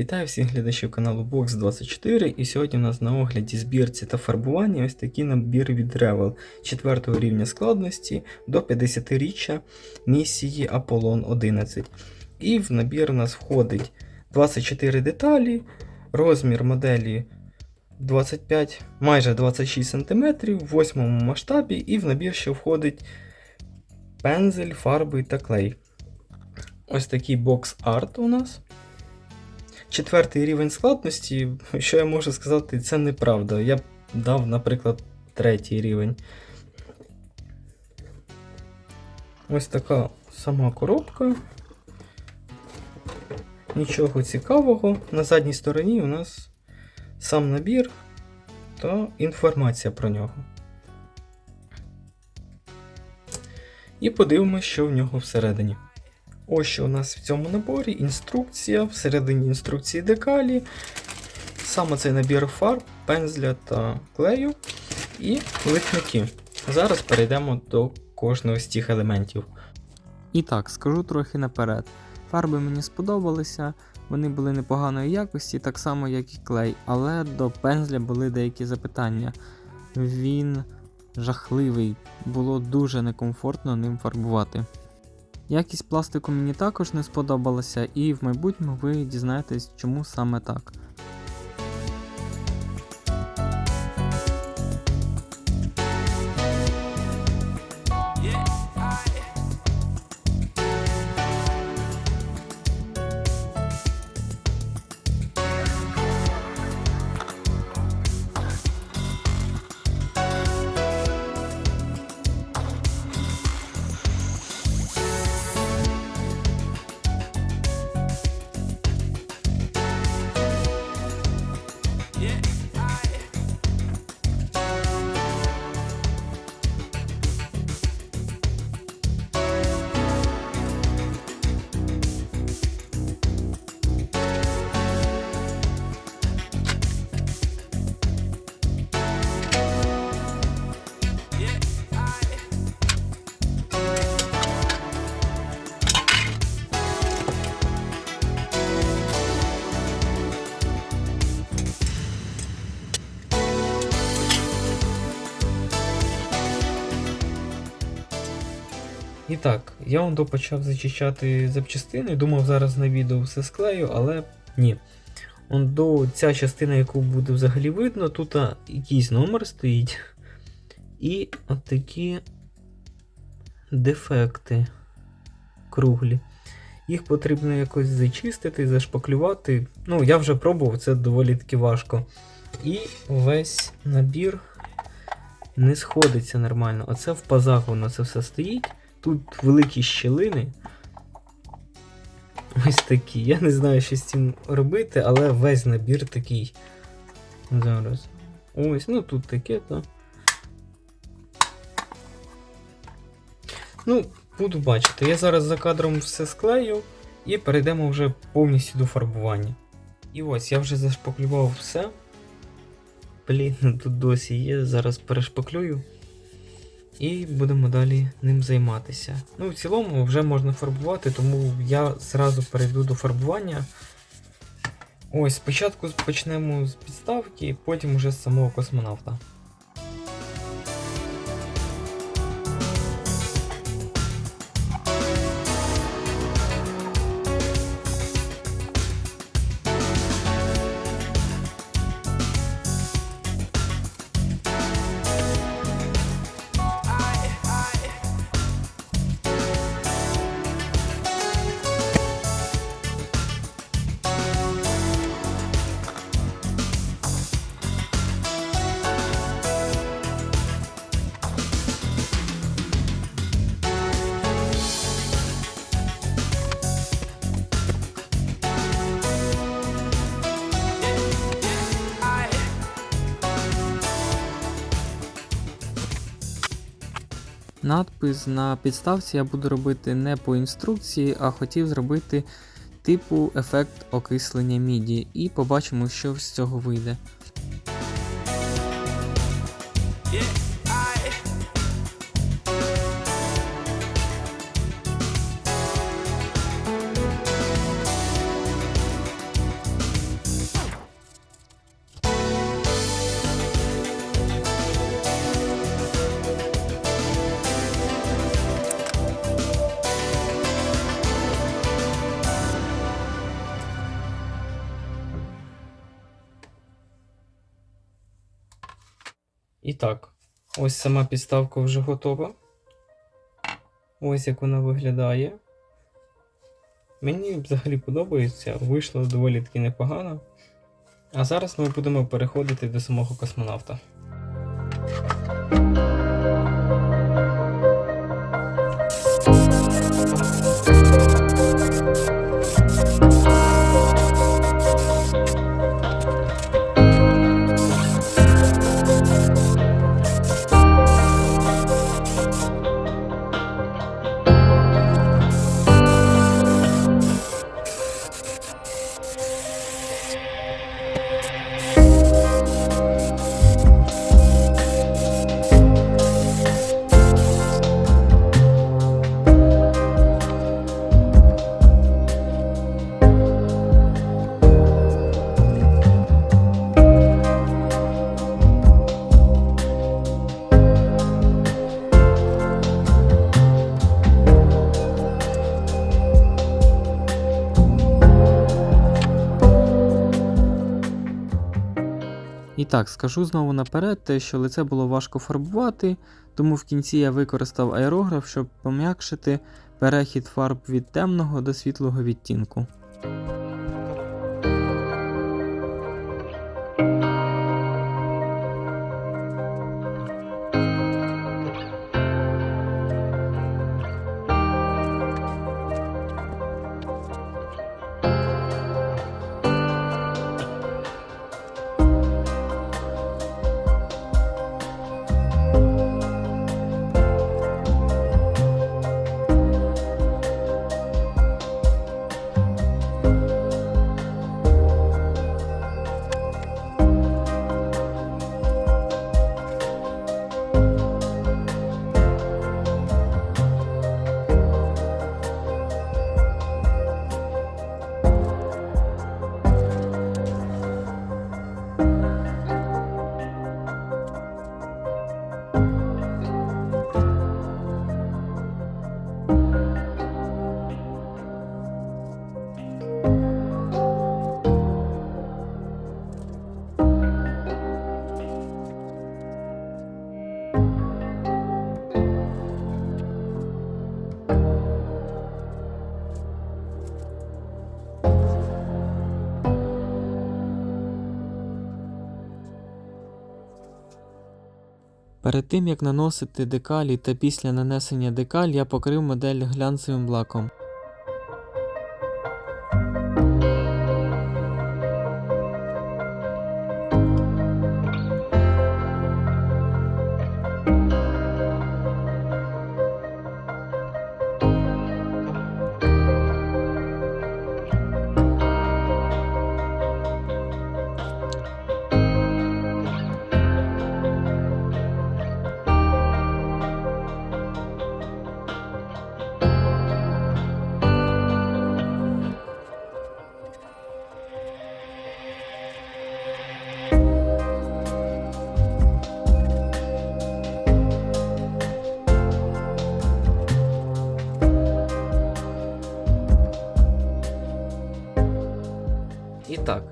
Вітаю всіх глядачів каналу Box24 і сьогодні у нас на огляді збірці та фарбуванні ось такий набір від Revel 4 рівня складності до 50-річчя місії Аполлон 11. І в набір у нас входить 24 деталі, розмір моделі 25, майже 26 см в 8 масштабі, і в набір ще входить пензель, фарби та клей. Ось такий бокс-арт у нас. Четвертий рівень складності, що я можу сказати, це неправда. Я б дав, наприклад, третій рівень. Ось така сама коробка. Нічого цікавого. На задній стороні у нас сам набір та інформація про нього. І подивимося, що в нього всередині. Ось що у нас в цьому наборі інструкція, всередині інструкції декалі, саме цей набір фарб, пензля та клею і литники. Зараз перейдемо до кожного з цих елементів. І так, скажу трохи наперед. Фарби мені сподобалися, вони були непоганої якості, так само як і клей, але до пензля були деякі запитання. Він жахливий, було дуже некомфортно ним фарбувати. Якість пластику мені також не сподобалася, і в майбутньому ви дізнаєтесь, чому саме так. І так, я он почав зачищати запчастини, думав зараз на відео все склею, але ні. Он до ця частина, яку буде взагалі видно, тут якийсь номер стоїть. І от такі дефекти круглі. Їх потрібно якось зачистити, зашпаклювати. Ну, я вже пробував, це доволі таки важко. І весь набір не сходиться нормально. Оце в пазах воно це все стоїть. Тут великі щілини. Ось такі. Я не знаю, що з цим робити, але весь набір такий. Зараз. Ось, ну тут таке, то. Ну, буду бачити. Я зараз за кадром все склею і перейдемо вже повністю до фарбування. І ось я вже зашпаклював все. Блін, тут досі є, зараз перешпаклюю. І будемо далі ним займатися. Ну, в цілому вже можна фарбувати, тому я зразу перейду до фарбування. Ось, спочатку почнемо з підставки, потім уже з самого космонавта. Надпис на підставці я буду робити не по інструкції, а хотів зробити типу ефект окислення міді, і побачимо, що з цього вийде. І так, ось сама підставка вже готова. Ось як вона виглядає. Мені взагалі подобається, вийшло доволі таки непогано. А зараз ми будемо переходити до самого космонавта. І так, скажу знову наперед, те, що лице було важко фарбувати, тому в кінці я використав аерограф, щоб пом'якшити перехід фарб від темного до світлого відтінку. Перед тим як наносити декалі та після нанесення декаль я покрив модель глянцевим лаком.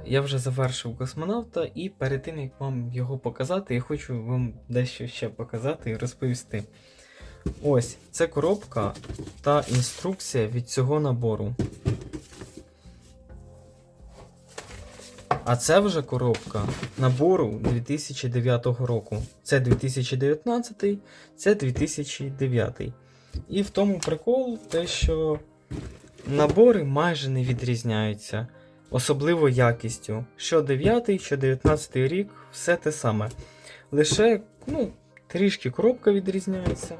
Я вже завершив космонавта, і перед тим як вам його показати, я хочу вам дещо ще показати і розповісти. Ось це коробка та інструкція від цього набору. А це вже коробка набору 2009 року. Це 2019, це 2009. І в тому прикол те, що набори майже не відрізняються особливо якістю. Що 9, що 19 рік, все те саме. Лише, ну, трішки коробка відрізняється.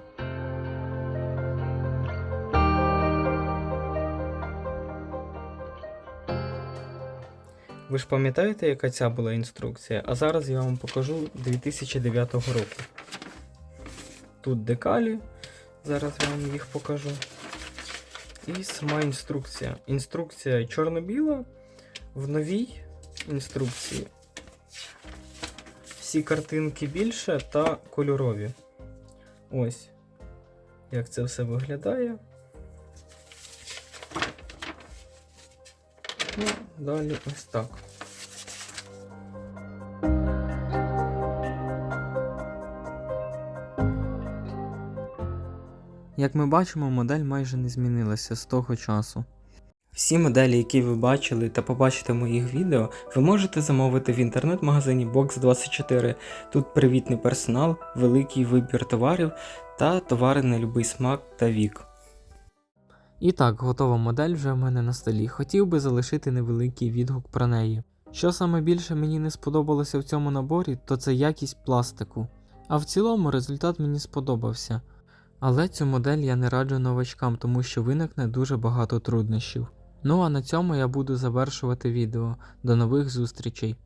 Ви ж пам'ятаєте, яка ця була інструкція? А зараз я вам покажу 2009 року. Тут декалі, зараз я вам їх покажу. І сама інструкція. Інструкція чорно-біла, в новій інструкції всі картинки більше та кольорові. Ось, як це все виглядає. Ну, Далі ось так. Як ми бачимо, модель майже не змінилася з того часу. Всі моделі, які ви бачили та побачите в моїх відео, ви можете замовити в інтернет-магазині Box24. Тут привітний персонал, великий вибір товарів та товари на будь-який смак та вік. І так, готова модель вже в мене на столі. Хотів би залишити невеликий відгук про неї. Що саме більше мені не сподобалося в цьому наборі, то це якість пластику. А в цілому результат мені сподобався. Але цю модель я не раджу новачкам, тому що виникне дуже багато труднощів. Ну а на цьому я буду завершувати відео. До нових зустрічей!